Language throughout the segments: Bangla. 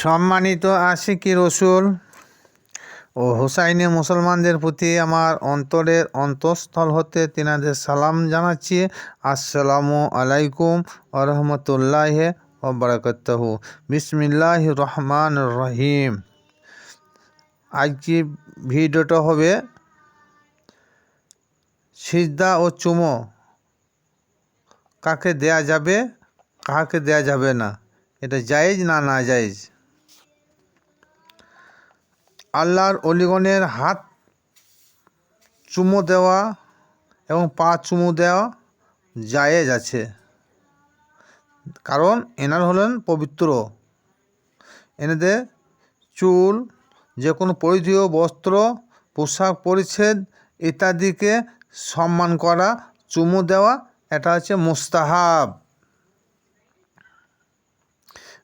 সম্মানিত আশিকি রসুল ও হুসাইনি মুসলমানদের প্রতি আমার অন্তরের অন্তঃস্থল হতে তিনাদের সালাম জানাচ্ছি। আসসালামু আলাইকুম আরহামতুল্লাহ ওবরাকাতহ বিসমিল্লাহ রহমান রহিম। আজকে ভিডিওটা হবে সিজদা ও চুমো। কাকে দেয়া যাবে, কাকে দেয়া যাবে না? এটা জায়েজ না না জায়েজ? আল্লাহর অলিগণের হাত চুমো দেওয়া এবং পা চুমু দেওয়া জায়েজ আছে। কারণ এনার হলেন পবিত্র। এনাদের চুল যে কোনো পরিধীয় বস্ত্র, পোশাক পরিচ্ছেদ ইত্যাদিকে সম্মান করা, চুমু দেওয়া, এটা হচ্ছে মুস্তাহাব।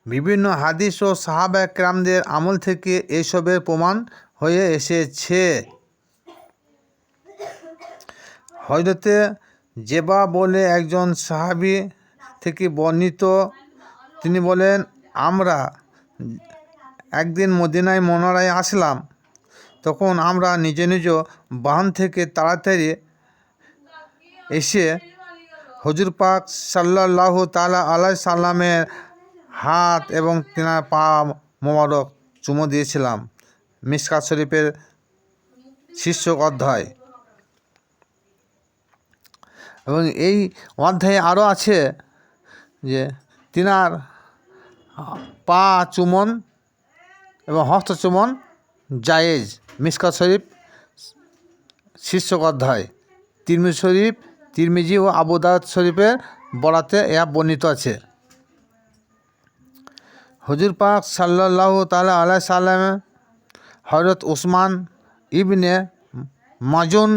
বিভিন্ন হাদিস ও সাহাবা একরামদের আমল থেকে এসবের প্রমাণ হয়ে এসেছে। হজরতে জেবা বলে একজন সাহাবি থেকে বর্ণিত, তিনি বলেন, আমরা একদিন মদিনায় মনোরায় আসলাম। তখন আমরা নিজ নিজ বাহন থেকে তাড়াতাড়ি এসে হজুর পাক সাল্লাহ তালা আলাই সাল্লামের হাত এবং তেনার পা মোবারক চুমো দিয়েছিলাম। মিসকাত শরীফের শীর্ষক অধ্যায়। এবং এই অধ্যায়ে আরও আছে যে তিনার পা চুমন এবং হস্ত চুমন জায়েজ। মিসকাত শরীফ শীর্ষক অধ্যায়। তিরমিজ শরীফ, তিরমিজি ও আবুদাউদ শরীফের বরাতে ইহা বর্ণিত আছে। হুজুর পাক সাল্লাহ তালা আলাই সাল্লাম হজরত ওসমান ইবনে মাজুন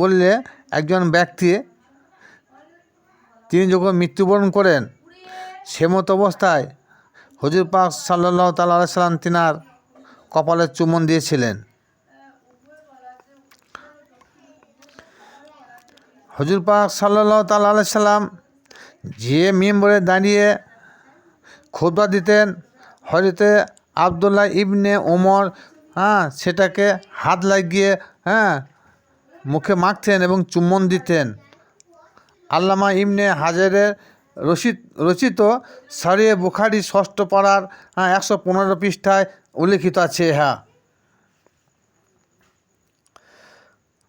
বললে একজন ব্যক্তি, তিনি যখন মৃত্যুবরণ করেন সেমত অবস্থায় হুজুর পাক সাল্লাহ আলাই সাল্লাম তিনার কপালে চুমন দিয়েছিলেন। হজুর পাক সাল্লাহ আলাই সাল্লাম যে মেম্বরে দাঁড়িয়ে খুদবা দিতেন। হজরতে আবদুল্লাহ ইবনে ওমর হ্যাঁ সেটাকে হাত লাগিয়ে হ্যাঁ মুখে মাখতেন এবং চুম্বন দিতেন। আল্লামা ইবনে হাজারের রচিত রচিত সারিয়ে বুখারি ষষ্ঠ পাড়ার হ্যাঁ একশো পনেরো পৃষ্ঠায় উল্লেখিত আছে হ্যাঁ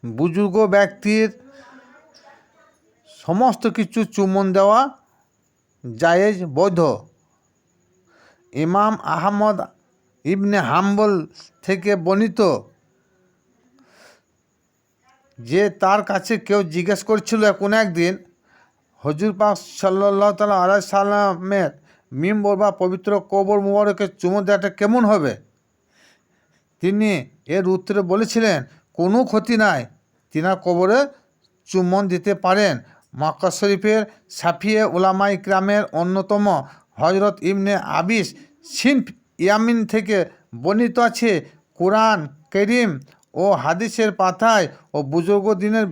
বুজুর্গ ব্যক্তির সমস্ত কিছু চুম্বন দেওয়া জায়েজ বৈধ। ইমাম আহমদ ইবনে হাম্বল থেকে বর্ণিত যে তার কাছে কেউ জিজ্ঞেস করছিল কোন একদিন, হজুর পাক সাল্লাহ তালা আলাই সাল্লামের মিম্বর বা পবিত্র কবর মুবারকে চুমো দেওয়াটা কেমন হবে? তিনি এর উত্তরে বলেছিলেন, কোনো ক্ষতি নাই, তিনার কবরে চুম্বন দিতে পারেন। মক্কা শরীফের সাফিয়ে ওলামাই ক্রামের অন্যতম হজরত ইমনে আবিস সিনফ ইয়ামিন থেকে বর্ণিত আছে, কোরআন করিম ও হাদিসের পাতায় ও বুজুর্গ দিনের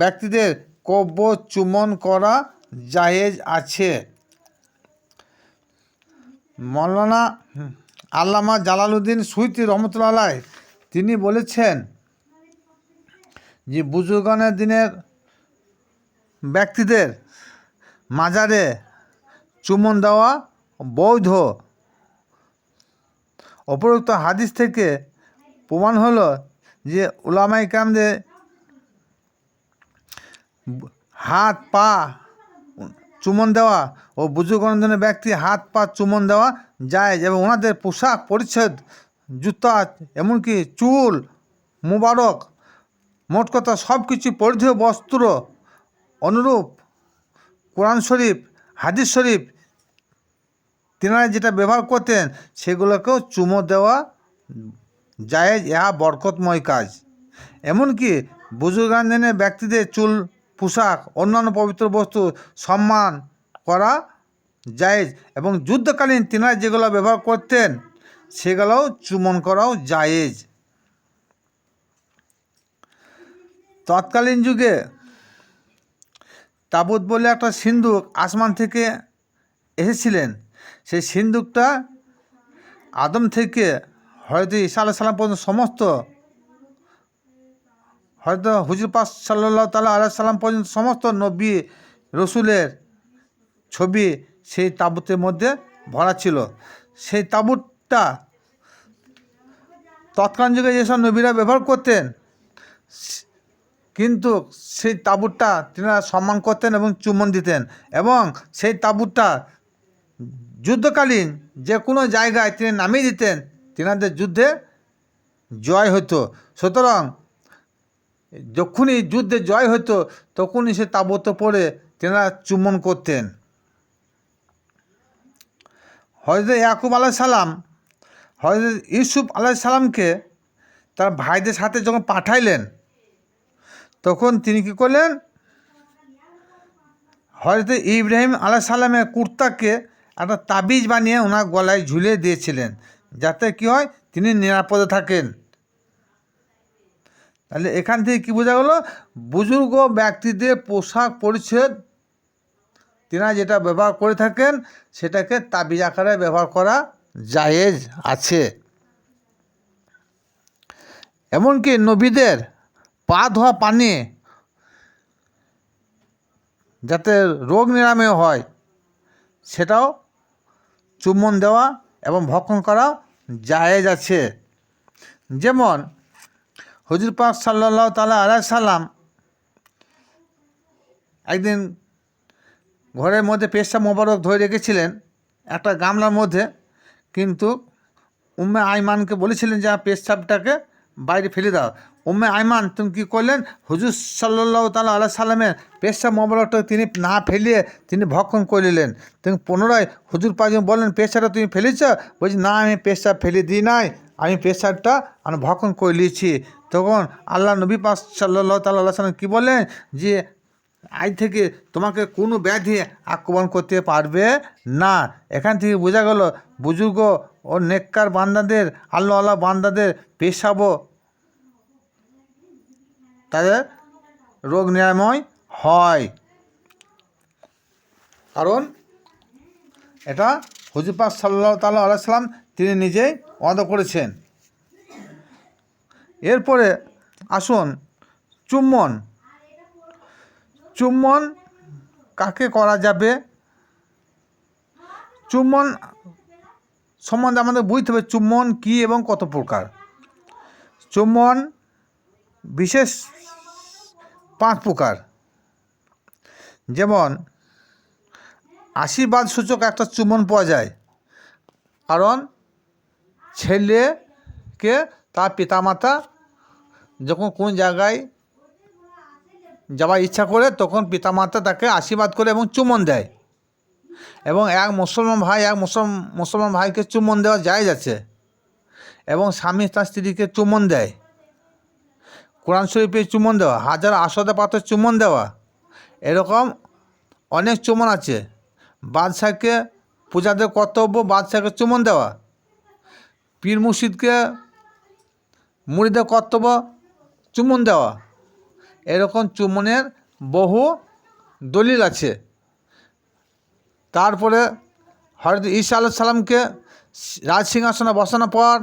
ব্যক্তিদের কব্য চুমন করা জায়েজ আছে। মৌলানা আল্লামা জালালুদ্দিন সুইতি রহমতুল্লাহ তিনি বলেছেন যে, বুজুর্গানের দিনের ব্যক্তিদের মাজারে চুমন দেওয়া বৈধ। অপরোক্ত হাদিস থেকে প্রমাণ হলো যে উলামাই কামদের হাত, পা চুমন দেওয়া ও বুজুগণধনের ব্যক্তি হাত, পা চুমন দেওয়া যায় এবং ওনাদের পোশাক পরিচ্ছদ, জুতা, এমনকি চুল, মুবারক, মোট কথা সব কিছু পরিধেয় বস্ত্র অনুরূপ, কোরআন শরীফ হাদিস শরীফ, তেনারা যেটা ব্যবহার করতেন, সেগুলোকেও চুমো দেওয়া জায়েজ ইহা বরকতময় কাজ। এমনকি বুজুর্গানদের ব্যক্তিদের চুল, পোশাক, অন্যান্য পবিত্র বস্তু সম্মান করা জায়েজ এবং যুদ্ধকালীন তেনারা যেগুলো ব্যবহার করতেন, সেগুলোও চুমন করাও জায়েজ। তৎকালীন যুগে তাবুত বলে একটা সিন্ধুক আসমান থেকে এসেছিলেন। সেই সিন্ধুকটা আদম থেকে হয়তো ঈসা আলাহ সাল্লাম পর্যন্ত সমস্ত হয়তো হুজুর পাস সাল্লাহ তাল্লাহ আল্লাহ সাল্লাম পর্যন্ত সমস্ত নবী রসুলের ছবি সেই তাঁবুতের মধ্যে ভরা ছিল। সেই তাঁবুতটা তৎকালীন যুগে যেসব নবীরা ব্যবহার করতেন কিন্তু সেই তাঁবুরটা তিনারা সম্মান করতেন এবং চুম্বন দিতেন এবং সেই তাঁবুরটা যুদ্ধকালীন যে কোনো জায়গায় তিনি নামিয়ে দিতেন, তিনাদের যুদ্ধে জয় হতো। সুতরাং যখনই যুদ্ধে জয় হতো, তখনই সে তাবত পড়ে তেনারা চুম্বন করতেন। হজরত ইয়াকুব আলাহ সালাম হজরত ইউসুফ আলাহ সালামকে তার ভাইদের সাথে যখন পাঠাইলেন তখন তিনি কি করলেন? হজরত ইব্রাহিম আলাহ সালামের কুর্তাকে একটা তাবিজ বানিয়ে ওনার গলায় ঝুলিয়ে দিয়েছিলেন। যাতে কি হয়? তিনি নিরাপদে থাকেন। তাহলে এখান থেকে কী বোঝা গেলো? বুজুর্গ ব্যক্তিদের পোশাক পরিচ্ছদ তিনারা যেটা ব্যবহার করে থাকেন, সেটাকে তাবিজ আকারে ব্যবহার করা জায়েজ আছে। এমনকি নবীদের পা ধোয়া পানি যাতে রোগ নিরাময় হয়, সেটাও চুম্বন দেওয়া এবং ভক্ষণ করা জায়েজ আছে। যেমন হজুর পাক সাল্লাহ তালা আলাই সাল্লাম একদিন ঘরের মধ্যে পেশা মোবারক ধরে রেখেছিলেন একটা গামলার মধ্যে, কিন্তু উম্মে আইমানকে বলেছিলেন যে পেশাবটাকে বাইরে ফেলে দাও। উম্মে আইমান, তুমি কী করলেন? হুজুর সাল্লাহ তালা আল্লাহ সাল্লামের পেশাব মোবারকটা তিনি না ফেলিয়ে তিনি ভক্ষণ করে নিলেন। তিনি পুনরায় হুজুর পাঁচজন বললেন, পেশাটা তুমি ফেলেছ? বলছি, না, আমি পেশা ফেলে দিই নাই। আমি পেশাবটা আমি ভক্ষণ করে নিয়েছি। তখন আল্লাহ নবী পাস সাল্লাহ তাল্লাহ সাল্লাম কী বললেন? যে, আজ থেকে তোমাকে কোনো ব্যাধি আক্রমণ করতে পারবে না। এখান থেকে বোঝা গেল, বুজুর্গ ও নেককার বান্দাদের আল্লাহ আল্লাহ বান্দাদের পেশাবো তাদের রোগ নিরাময় হয়। কারণ এটা হুজুপাক সাল্লাহ তাল্লাহ আলাইসাল্লাম তিনি নিজেই অদ করেছেন। এরপরে আসুন চুম্বন। চুম্বন কাকে করা যাবে? চুম্বন সম্বন্ধে আমাদের বুঝতে হবে চুম্বন কী এবং কত প্রকার। চুম্বন বিশেষ পাঁচ প্রকার। যেমন আশীর্বাদ সূচক একটা চুম্বন পাওয়া যায়। কারণ, ছেলেকে তার পিতামাতা যখন কোন জায়গায় যাওয়ার ইচ্ছা করে, তখন পিতামাতা তাকে আশীর্বাদ করে এবং চুমন দেয়। এবং এক মুসলমান ভাই, এক মুসলমান মুসলমান ভাইকে চুমন দেওয়া যায় যাচ্ছে। এবং স্বামী তার স্ত্রীকে চুমন দেয়। কোরআন শরীফে চুমন দেওয়া, হাজার আসদে পাত্র চুমন দেওয়া, এরকম অনেক চুমন আছে। বাদশাহকে, পূজাদের কর্তব্য, বাদশাহকে চুমন দেওয়া। পীর মুর্শিদকে, মুড়িদের কর্তব্য, চুমন দেওয়া। এরকম চুমনের বহু দলিল আছে। তারপরে হরত ঈসা আল্লাহ সাল্লামকে রাজ সিংহাসনে বসানোর পর,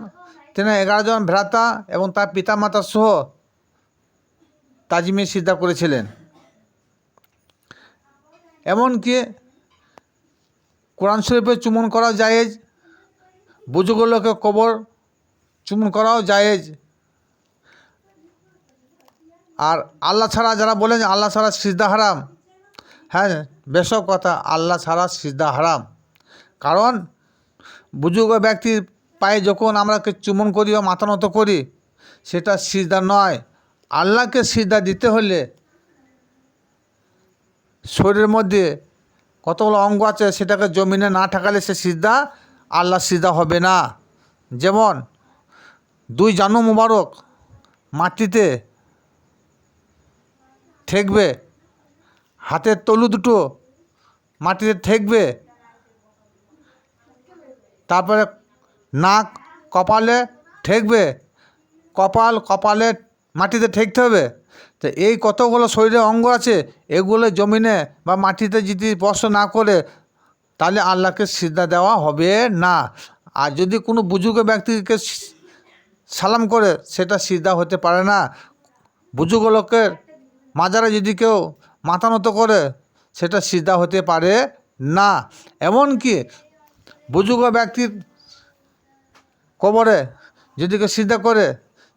তিনি এগারো জন ভ্রাতা এবং তার পিতামাতা সহ তাজিমে সিদ্ধা করেছিলেন। এমনকি কোরআন শরীফে চুমন করা জায়েজ বুজুগুলোকে কবর চুমন করাও জায়েজ। আর আল্লাহ ছাড়া যারা বলেন আল্লাহ ছাড়া সিজদা হারাম হ্যাঁ বেসব কথা, আল্লাহ ছাড়া সিজদা হারাম। কারণ বুজুর্গ ব্যক্তির পায়ে যখন আমরা চুমন করি বা মাথা নত করি, সেটা সিজদা নয়। আল্লাহকে সিজদা দিতে হলে শরীরের মধ্যে কতগুলো অঙ্গ আছে সেটাকে জমিনে না ঠাকালে সে সিজদা আল্লাহ সিজদা হবে না। যেমন দুই জানু মুবারক মাটিতে ঠেকবে, হাতের তলু দুটো মাটিতে ঠেকবে, তারপরে নাক কপালে ঠেকবে, কপাল কপালে মাটিতে ঠেকতে হবে। তো এই কতগুলো শরীরের অঙ্গ আছে, এগুলো জমিনে বা মাটিতে যদি স্পর্শ না করে, তাহলে আল্লাহকে সিদ্ধা দেওয়া হবে না। আর যদি কোনো বুজুর্গ ব্যক্তিকে সালাম করে, সেটা সিদ্ধা হতে পারে না। বুজুর্গ লোকের মাজারে যদি কেউ মাথা নত করে, সেটা সিদ্ধা হতে পারে না। এমনকি বুজুর্গ ব্যক্তির কবরে যদি কেউ সিদ্ধা করে,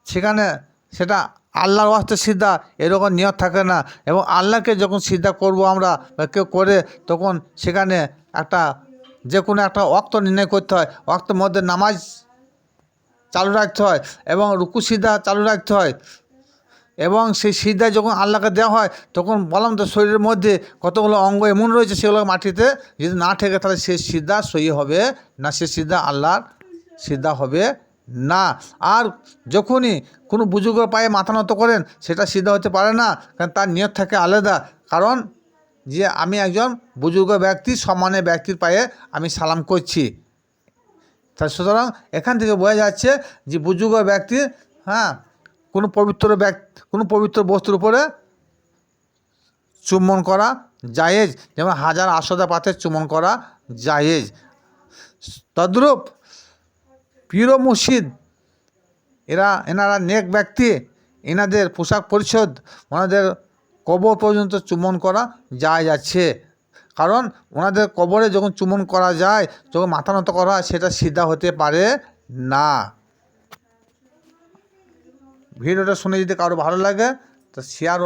সেখানে সেটা আল্লাহর ওয়াস্তে সিদ্ধা, এরকম নিয়ত থাকে না। এবং আল্লাহকে যখন সিদ্ধা করব আমরা কেউ করে, তখন সেখানে একটা যে কোনো একটা অক্ত নির্ণয় করতে হয়। অক্তের মধ্যে নামাজ চালু রাখতে হয় এবং রুকু সিদ্ধা চালু রাখতে হয়। এবং সেই সিদ্ধা যখন আল্লাহকে দেওয়া হয়, তখন বললাম তো শরীরের মধ্যে কতগুলো অঙ্গ এমন রয়েছে সেগুলো মাটিতে, যদি না ঠেকে তাহলে সে সিদ্ধা সই হবে না, সে সিদ্ধা আল্লাহর সিদ্ধা হবে না। আর যখনই কোনো বুজুর্গ পায়ে মাথা নত করেন, সেটা সিদ্ধা হতে পারে না, কারণ তার নিয়ত থাকে আলাদা। কারণ যে আমি একজন বুজুর্গ ব্যক্তি সম্মানের ব্যক্তির পায়ে আমি সালাম করছি। তা সুতরাং এখান থেকে বোঝা যাচ্ছে যে বুজুর্গ ব্যক্তি হ্যাঁ কোনো পবিত্র ব্যক্তি কোনো পবিত্র বস্তুর উপরে চুম্বন করা জায়েজ। যেমন হাজার আসদা পাতে চুম্বন করা জায়েজ। তদ্রূপ পীর ও মুর্শিদ। এরা, এনারা নেক ব্যক্তি। এনাদের পোশাক পরিচ্ছদ, ওনাদের কবর পর্যন্ত চুম্বন করা যায় যাচ্ছে কারণ ওনাদের কবরে যখন চুম্বন করা যায়, যখন মাথা নত করা সেটা সিদ্ধা হতে পারে না। ভিডিওটা শুনে যদি কারও ভালো লাগে, তো শেয়ার